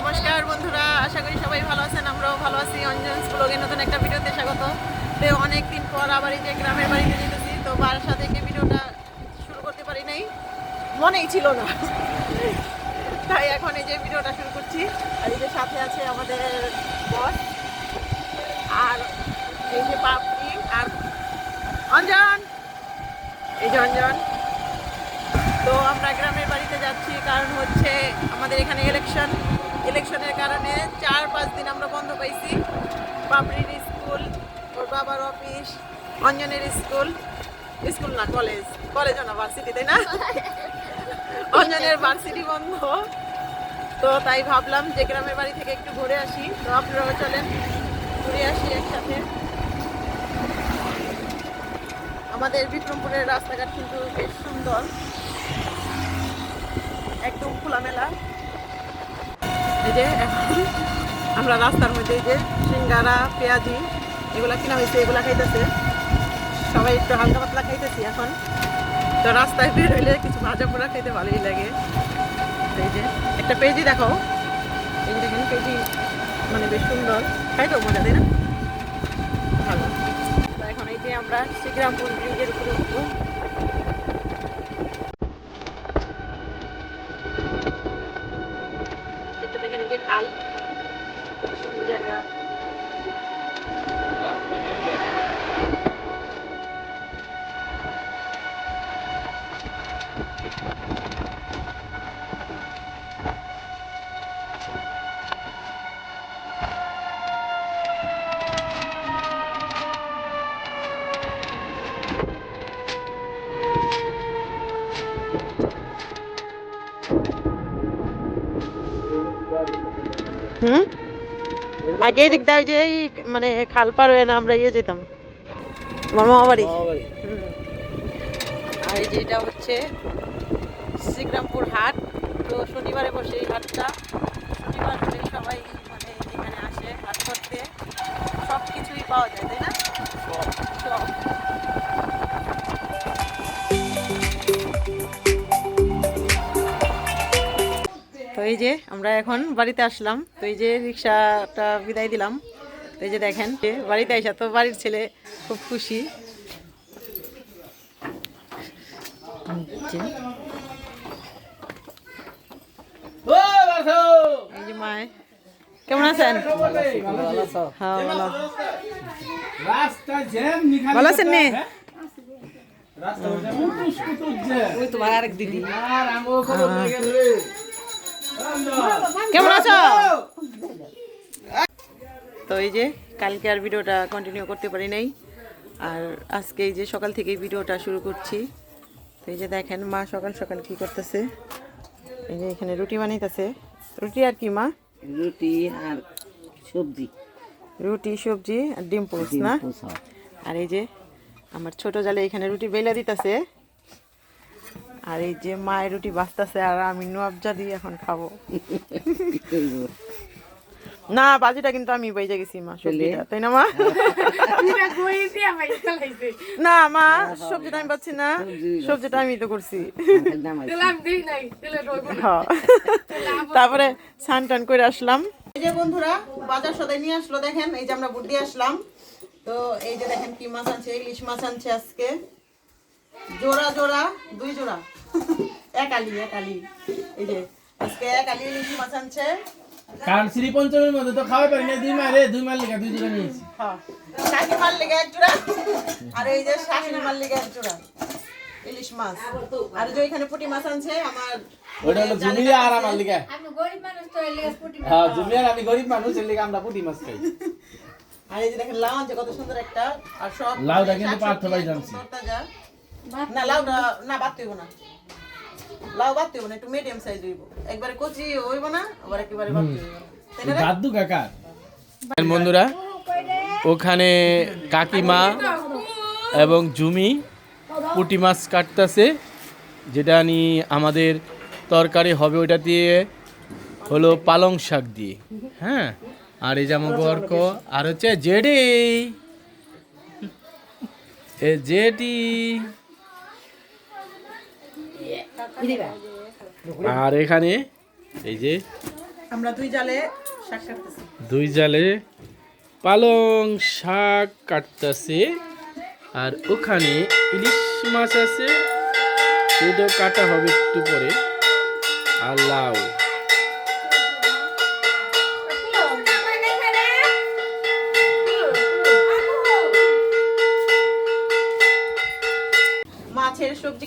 নমস্কার বন্ধুরা, আশা করি সবাই ভালো আছেন, আমরাও ভালো আছি। অঞ্জনস ব্লগে নতুন একটা ভিডিওতে স্বাগত। তো অনেক দিন পর আবার এই যে গ্রামের বাড়িতে যেতেছি, তো বাসা থেকে ভিডিওটা শুরু করতে পারি নাই। মনেই ছিল না। তাই এখন এই যে ভিডিওটা শুরু করছি। আর এই যে সাথে আছে আমাদের বস আর এই যে পাপড়ি আর অঞ্জন। এই যে অঞ্জন। তো আমরা গ্রামের বাড়িতে যাচ্ছি, কারণ হচ্ছে আমাদের এখানে ইলেকশন ইলেকশনের কারণে চার পাঁচ দিন আমরা বন্ধ পাইছি। বাবরির স্কুল ওর বাবার অফিস অঞ্জনের স্কুল স্কুল না কলেজ। কলেজ না ভার্সিটি তাই না? অঞ্জনের ভার্সিটি বন্ধ। তো তাই ভাবলাম যে গ্রামের বাড়ি থেকে একটু ঘুরে আসি। তো আপনারাও চলেন ঘুরে আসি একসাথে। আমাদের বিক্রমপুরের রাস্তাঘাট কিন্তু বেশ সুন্দর। একদম খোলামেলা। এই যে এখন আমরা রাস্তার মধ্যে এই যে সিঙ্গারা, পেঁয়াজি, এগুলা কিনা হয়েছে এগুলা খাইতেছে। সবাই একটু হালকা পাতলা খাইতেছি এখন। তো রাস্তায় বের হইলে কিছু ভাজা পোড়া খাইতে ভালোই লাগে। এই যে একটা পেঁয়াজি দেখো এই যে দেখেন, পেঁয়াজি মানে বেশ সুন্দর। খাই তো মজা, তাই না? ভালো। এখন এই যে আমরা শ্রীগ্রামপুর ব্রিজের উপরে উঠবো। হুম? আগে এদিক দিয়ে যে এই মানে খাল পার হয়ে না আমরা ইয়ে যেতাম। আমার মামা বাড়ি। আর এই যে এটা হচ্ছে শ্রীগ্রামপুর হাট। তো শনিবারে বসে এই হাটটা। শনিবার হলেই সবাই মানে এখানে আসে হাট করতে। সব কিছুই পাওয়া যায় তাই না? সব। এই যে আমরা এখন বাড়িতে আসলাম। তো এই যে রিক্সাটা বিদায় দিলাম। তো এই যে দেখেন যে বাড়িতে আসা তো বাড়ির ছেলে খুব খুশি। এই যে মায় কেমন আছেন? হ্যাঁ ভালো। আছেন নে? ওই তোমার আরেক দিদি। কেমন আছো? তো এই যে কালকে আর ভিডিওটা কন্টিনিউ করতে পারি নাই। আর আজকে এই যে সকাল থেকেই ভিডিওটা শুরু করছি। তো এই যে দেখেন মা সকাল সকাল কি করতেছে? এই যে এখানে রুটি বানাইতেছে। রুটি আর কি মা? রুটি আর সবজি। রুটি সবজি আর ডিম পোস্ট না? আর এই যে আমার ছোট জালে এখানে রুটি বেলা দিতেছে। আর এই যে মায়ের রুটি বাঁচতেছে আর আমি নোয়াবজা দিয়ে এখন খাব। না বাজিটা কিন্তু আমি বাইজে গেছি মা সবজিটা তাই না মা? না মা সবজিটা আমি পাচ্ছি না সবজিটা আমি তো করছি। হ্যাঁ। তারপরে স্নান টান করে আসলাম। এই যে বন্ধুরা বাজার সদাই নিয়ে আসলো দেখেন এই যে আমরা বুদ্ধি আসলাম। তো এই যে দেখেন কি মাছ আনছে ইলিশ মাছ আনছে আজকে। জোড়া জোড়া দুই জোড়া। এক আলি এক আলি। এই যে আজকে এক আলি ইলিশ মাছ আনছে। কারণ শ্রী পঞ্চমীর মধ্যে তো খাওয়াই পারি না দুই মারে দুই মার দুই জোড়া নিয়েছি হ্যাঁ লেগে এক জোড়া। আর এই যে শাশুড়ি মার লেগে এক জোড়া। ইলিশ মাছ। আর যে এখানে পুঁটি মাছ আনছে আমার ওটা হলো জুমিয়া আর আমার লেখা আমি গরিব মানুষ তো পুটি হ্যাঁ জুমিয়ার আমি গরিব মানুষ এর লেগে আমরা পুঁটি মাছ খাই। আর এই যে দেখেন লাউ আছে কত সুন্দর একটা। আর সব লাউটা কিন্তু পার্থ ভাই জানছে। না লাউটা না বাদ না। লাউ বাদ না একটু মিডিয়াম সাইজ হইব। একবারে কচি হইব না আবার একেবারে বাদ? দাদু কাকা। বন্ধুরা ওখানে কাকিমা এবং জুমি পুঁটি মাছ কাটতেছে যেটা নি আমাদের তরকারি হবে ওটা দিয়ে হলো পালং শাক দিয়ে। হ্যাঁ আর এই যেমন গর্ক আর হচ্ছে জেডি। এ জেডি। আর এখানে এই যে আমরা দুই জালে শাক কাটতেছি। দুই জালে পালং শাক কাটতেছে। আর ওখানে ইলিশ মাছ আছে সেটাও কাটা হবে একটু পরে। আর লাউ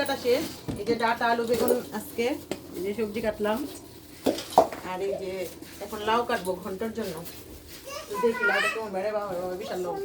কাটা শেষ। এই যে ডাটা আলু বেগুন আজকে এই যে সবজি কাটলাম। আর এই যে এখন লাউ কাটবো ঘণ্টার জন্য। দেখি লাউটা কেমন বেড়ে বাবা বাবা বিশাল লোক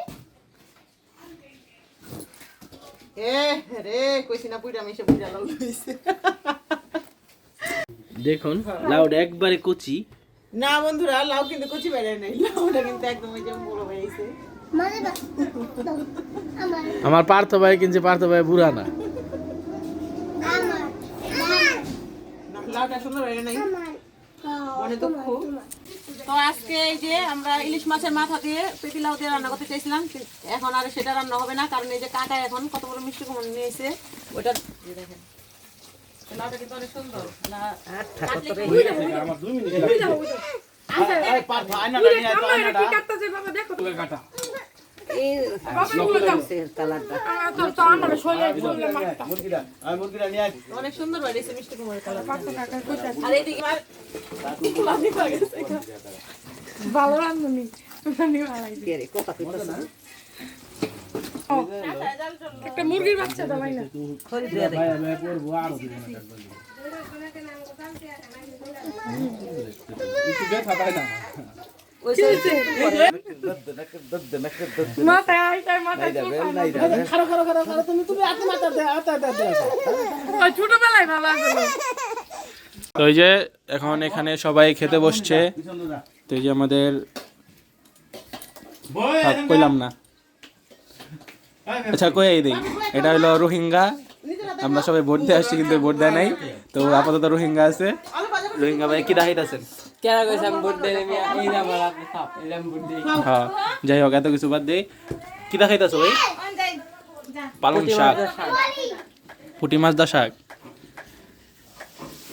এ রে কইছি না মিশে লাউ দেখুন লাউটা একবারে কচি। না বন্ধুরা লাউ কিন্তু কচি বেড়ে নাই। লাউটা কিন্তু একদম ওই যে বড় বেড়েছে আমার পার্থ ভাই কিনছে পার্থ ভাই বুড়া না। না লাউটা সুন্দর নাই। মনে দুঃখ। তো আজকে এই যে আমরা ইলিশ মাছের মাথা দিয়ে পেপিলাও দিয়ে রান্না করতে চাইছিলাম এখন আর সেটা রান্না হবে না কারণ এই যে কাঁটা এখন কত বড় মিষ্টি কম নিয়েছে ওটা দেখেন। অনেক সুন্দর বাড়িয়েছে মিষ্টি কুমড়ের কালার আর এইদিকে ভালো রান্ধনি কথা একটা মুরগির বাচ্চা দাবাই না। ওই তো যে এখন এখানে সবাই খেতে বসছে। তো এই যে আমাদের কইলাম না। আচ্ছা কই দিই এটা হলো রোহিঙ্গা। আমরা সবাই ভোট দিয়ে আসছি, কিন্তু ভোট দেয় নাই। তো আপাতত রোহিঙ্গা আছে। রোহিঙ্গা ভাই, কি দাহিত আছেন? যাই হোক এত কিছু বাদ দিই। কি দেখাইতেছো ভাই? পালং শাক। পুটি মাছ দা শাক।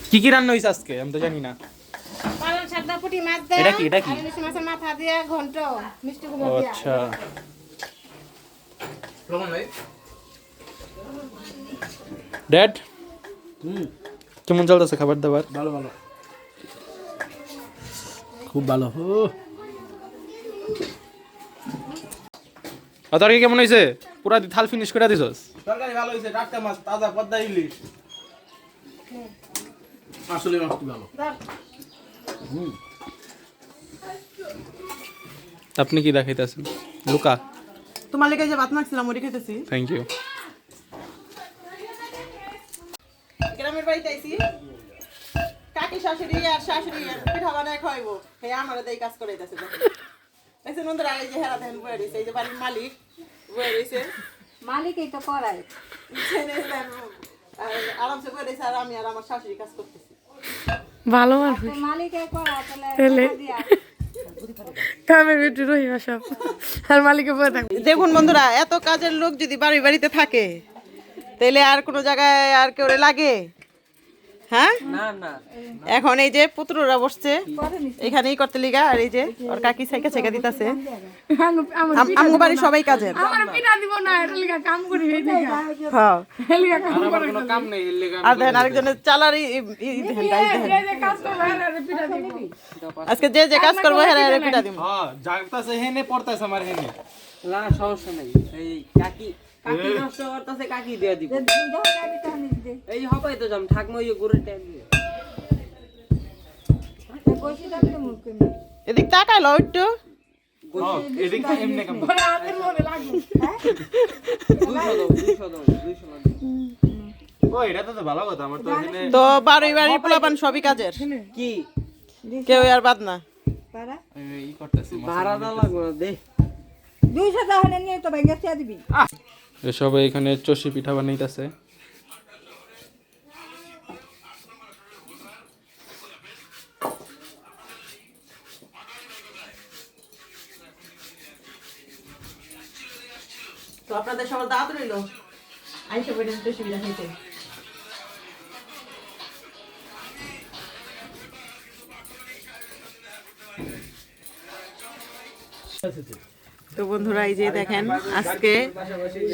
কি কি রান্না হয়েছে আজকে? আমি তো জানি না। এটা কি এটা কি? আচ্ছা। ড্যাড কেমন চলতেছে খাবার দাবার? ভালো ভালো। খুব ভালো। তরকারি কেমন হয়েছে পুরা থাল ফিনিশ করে দিছস? তরকারি ভালো হয়েছে টাটকা মাছ তাজা পদ্মা ইলিশ। আসলে মাছটি ভালো। আপনি কি দেখাইতেছেন? লুকা। তোমার লেগে যে ভাত মাখছিলাম ওটি খেতেছি থ্যাংক ইউ গ্রামের বাড়িতে আইছি। কাকি শাশুড়ি আর শাশুড়ি পিঠা বানায় খাইবো হে আমার দেই কাজ করে দিতেছে দেখছেন বন্ধুরা এই যে হেরা দেখেন বয়ে রয়েছে এই যে বাড়ির মালিক বয়ে রয়েছে মালিকই তো করায় আরামসে বয়ে রয়েছে আর আমি আর আমার শাশুড়ি কাজ করতেছি। ভালো মানুষ। মালিকে করা তাহলে তাহলে কামের রহিবা আর মালিকে বলে থাকবে দেখুন বন্ধুরা এত কাজের লোক যদি বাড়ি বাড়িতে থাকে তাহলে আর কোনো জায়গায় আর কেউ লাগে? হ্যাঁ? এখন এই যে পুত্ররা বসছে। এখানেই করতে লিগা আর এই যে ওর কাকি সাইকা সাইকা দিতেছে। আমার বাড়ি সবাই হ্যাঁ। আর দেখেন আরেকজনের কাজ করবে আর পিঠা দিব। আজকে যে যে কাজ করব হেরা পিঠা দিব। হ্যাঁ জাগতাছে হেনে পড়তাছে আমার হেনে। না সমস্যা নাই। এই কাকি কাকি নষ্ট করতেছে কাকি দিয়ে দিব। এই হবাই তো যাম ঠাকমা ইয়ে টাইম দিয়ে। এদিক একটু। দাও ও এটা তো ভালো কথা আমার তো এখানে তো বাড়ি বাড়ি পোলাপান সবই কাজের। কি? কেউ আর বাদ না। ই করতেছি ভাড়া লাগবে না দে। দুইশো তাহলে নিয়ে তো ভেঙে চেয়ে দিবি। এসব এখানে চষি পিঠা বানাইতেছে। তো আপনাদের সবার দাঁত রইল? আইসে পর্যন্ত সুবিধা হয়েছে তো বন্ধুরা, এই যে দেখেন, আজকে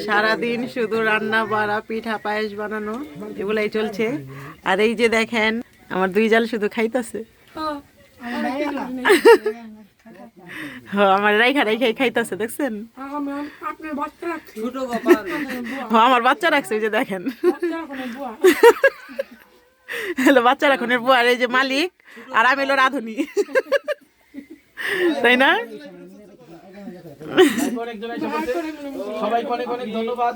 সারাদিন শুধু রান্না, বাড়া, পিঠা, পায়েস বানানো, এগুলাই চলছে। আর এই যে দেখেন, আমার দুই জাল শুধু খাইতেছে। আমার রাইখা রাইখাই খাইতেছে, দেখছেন? আমার বাচ্চা রাখছে, এই যে দেখেন। হ্যালো বাচ্চা রাখনের বুয়ার এই যে মালিক, আর আমি হলো রাধুনি। তাই না? সবাইকে অনেক অনেক ধন্যবাদ।